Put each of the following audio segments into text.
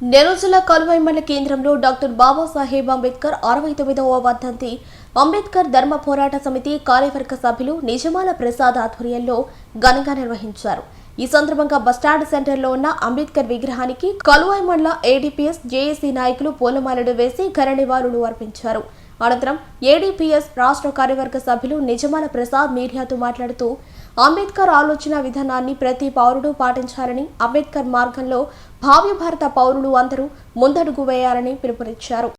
నెల్లూరు జిల్లా కలువై మండల కేంద్రంలో డాక్టర్ బాబాసాహెబ్ అంబేద్కర్ అరవై తొమ్మిదవ వర్ధంతి. అంబేద్కర్ ధర్మ పోరాట సమితి కార్యవర్గ సభ్యులు నిజమాల ప్రసాద్ ఆధ్వర్యంలో ఘనంగా నిర్వహించారు. ఈ సందర్భంగా బస్టాండ్ సెంటర్లో ఉన్న అంబేద్కర్ విగ్రహానికి కలువాయి మండల ఏడీపీఎస్ జేఏసీ నాయకులు పూలమాలలు వేసి ఘన నివాళులు అర్పించారు. అనంతరం ఏడీపీఎస్ రాష్ట్ర కార్యవర్గ సభ్యులు నిజమాల ప్రసాద్ మీడియాతో మాట్లాడుతూ అంబేద్కర్ ఆలోచన విధానాన్ని ప్రతి పౌరుడు పాటించాలని అంబేద్కర్ మార్గంలో భావ్య భారత పౌరులు అందరూ ముందడుగు వేయాలని పిలుపునిచ్చారు.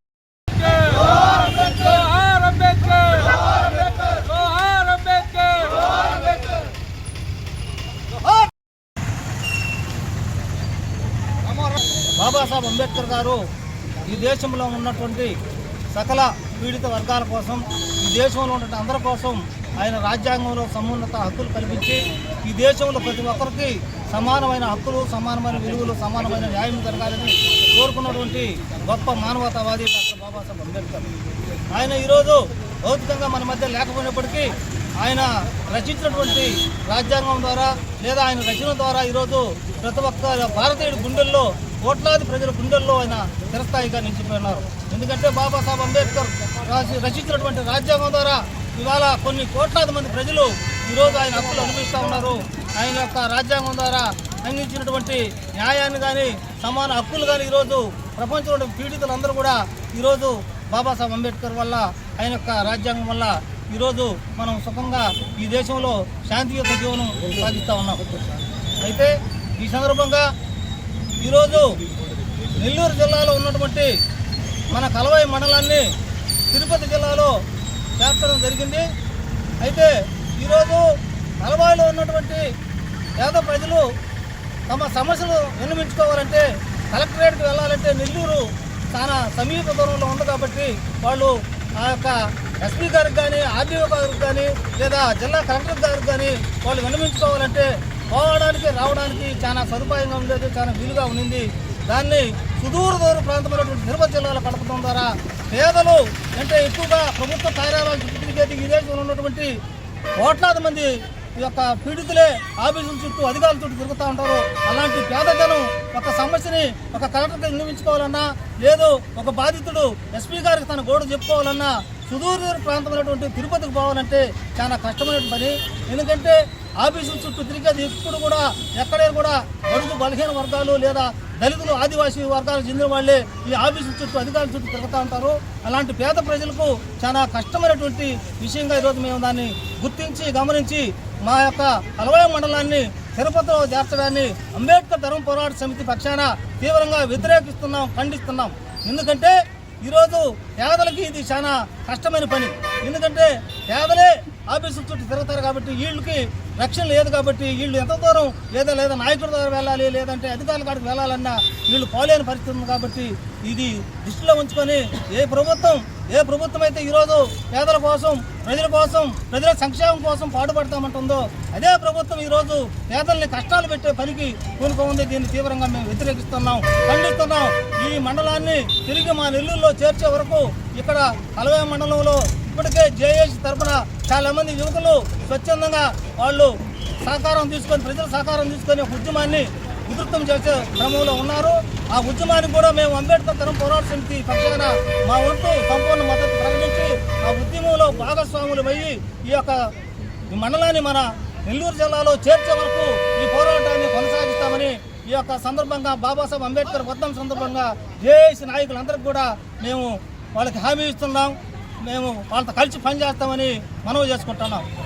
అంబేద్కర్ బాబాసాహెబ్ అంబేద్కర్ గారు ఈ దేశంలో ఉన్నటువంటి సకల పీడిత వర్గాల కోసం ఈ దేశంలో ఉన్నటువంటి అందరి కోసం ఆయన రాజ్యాంగంలో సమున్నత హక్కులు కల్పించి ఈ దేశంలో ప్రతి ఒక్కరికి సమానమైన హక్కులు సమానమైన విలువలు సమానమైన న్యాయం జరగాలని కోరుకున్నటువంటి గొప్ప మానవతావాది డాక్టర్ బాబాసాహెబ్ అంబేద్కర్. ఆయన ఈరోజు భౌతికంగా మన మధ్య లేకపోయినప్పటికీ ఆయన రచించినటువంటి రాజ్యాంగం ద్వారా లేదా ఆయన రచన ద్వారా ఈరోజు ప్రతి ఒక్క భారతీయుడి గుండెల్లో కోట్లాది ప్రజల గుండెల్లో ఆయన చిరస్థాయిగా నిలిచిపోయినారు. ఎందుకంటే బాబాసాహెబ్ అంబేద్కర్ రచించినటువంటి రాజ్యాంగం ద్వారా ఇవాళ కొన్ని కోట్లాది మంది ప్రజలు ఈరోజు ఆయన హక్కులు అనుభవిస్తూ ఉన్నారు. ఆయన యొక్క రాజ్యాంగం ద్వారా అందించినటువంటి న్యాయాన్ని కానీ సమాన హక్కులు కానీ ఈరోజు ప్రపంచంలో పీడితులందరూ కూడా ఈరోజు బాబాసాహెబ్ అంబేద్కర్ వల్ల ఆయన యొక్క రాజ్యాంగం వల్ల ఈరోజు మనం సుఖంగా ఈ దేశంలో శాంతియుత జీవనం సాగిస్తూ ఉన్నాం. అయితే ఈ సందర్భంగా ఈరోజు నెల్లూరు జిల్లాలో ఉన్నటువంటి మన కలవాయి మండలాన్ని తిరుపతి జిల్లాలో చేర్చడం జరిగింది. అయితే ఈరోజు కలవాయిలో ఉన్నటువంటి పేద ప్రజలు తమ సమస్యలు విన్నవించుకోవాలంటే కలెక్టరేట్కి వెళ్ళాలంటే నెల్లూరు చాలా సమీప దూరంలో ఉంది కాబట్టి వాళ్ళు ఆ యొక్క ఎస్పీ గారికి కానీ ఆర్డీఓ గారికి కానీ లేదా జిల్లా కలెక్టర్ గారికి కానీ వాళ్ళు విన్నవించుకోవాలంటే పోవడానికి రావడానికి చాలా సదుపాయంగా ఉండేది చాలా వీలుగా ఉండింది. దాన్ని సుదూర దూర ప్రాంతమైనటువంటి తిరుపతి జిల్లాలో కడపడం ద్వారా పేదలు అంటే ఎక్కువగా ప్రభుత్వ కార్యాలయాలు చుట్టూ తిరిగేది ఈ దేశంలో ఉన్నటువంటి కోట్లాది మంది ఈ యొక్క పీడితులే ఆఫీసుల చుట్టూ అధికారుల చుట్టూ తిరుగుతూ ఉంటారు. అలాంటి పేదజనం ఒక సమస్యని ఒక కలెక్టర్కి నిర్మించుకోవాలన్నా లేదు ఒక బాధితుడు ఎస్పీ గారికి తన గోడు చెప్పుకోవాలన్నా సుదూర దూర ప్రాంతమైనటువంటి తిరుపతికి పోవాలంటే చాలా కష్టమైన పని. ఎందుకంటే ఆఫీసుల చుట్టూ తిరిగేది ఎప్పుడు కూడా ఎక్కడే కూడా బడుగు బలహీన వర్గాలు లేదా దళితులు ఆదివాసీ వర్గాలకు చెందిన వాళ్ళే ఈ ఆఫీసుల చుట్టూ అధికారుల చుట్టూ తిరుగుతూ ఉంటారు. అలాంటి పేద ప్రజలకు చాలా కష్టమైనటువంటి విషయంగా ఈరోజు మేము దాన్ని గుర్తించి గమనించి మా యొక్క అలవాయ మండలాన్ని తిరుపతిలో చేర్చడాన్ని అంబేద్కర్ ధర్మ పోరాట సమితి పక్షాన తీవ్రంగా వ్యతిరేకిస్తున్నాం ఖండిస్తున్నాం. ఎందుకంటే ఈరోజు పేదలకి ఇది చాలా కష్టమైన పని. ఎందుకంటే పేదలే ఆఫీసుల చుట్టూ తిరుగుతారు కాబట్టి వీళ్ళకి రక్షణ లేదు కాబట్టి వీళ్ళు ఎంత దూరం లేదా లేదా నాయకుడి ద్వారా వెళ్ళాలి లేదంటే అధికారుల కాడికి వెళ్ళాలన్నా వీళ్ళు పోలేని పరిస్థితి ఉంది కాబట్టి ఇది దృష్టిలో ఉంచుకొని ఏ ప్రభుత్వం ఏ ప్రభుత్వం అయితే ఈరోజు పేదల కోసం ప్రజల కోసం ప్రజల సంక్షేమం కోసం పాటుపడతామంటుందో అదే ప్రభుత్వం ఈరోజు పేదల్ని కష్టాలు పెట్టే పనికి పూనుకోంది దీన్ని తీవ్రంగా మేము వ్యతిరేకిస్తున్నాం ఖండిస్తున్నాం. ఈ మండలాన్ని తిరిగి మా నెల్లూరులో చేర్చే వరకు ఇక్కడ కలవే మండలంలో ఇప్పటికే జేఏసీ తరఫున చాలామంది యువకులు స్వచ్ఛందంగా వాళ్ళు సహకారం తీసుకొని ప్రజల సహకారం తీసుకొని ఉద్యమాన్ని ఉధృతం చేసే క్రమంలో ఉన్నారు. ఆ ఉద్యమానికి కూడా మేము అంబేద్కర్ తరం పోరాట సమితి పక్షాన మా వంతు సంపూర్ణ మద్దతు ప్రకటించి ఆ ఉద్యమంలో భాగస్వాములమయ్యి ఈ యొక్క మండలాన్ని మన నెల్లూరు జిల్లాలో చేర్చే వరకు ఈ పోరాటాన్ని కొనసాగిస్తామని ఈ యొక్క సందర్భంగా బాబాసాహెబ్ అంబేద్కర్ వర్ధం సందర్భంగా జేఏసీ నాయకులందరికీ కూడా మేము వాళ్ళకి హామీ ఇస్తున్నాం. మేము వాళ్ళతో కలిసి పనిచేస్తామని మనవి చేసుకుంటున్నాం.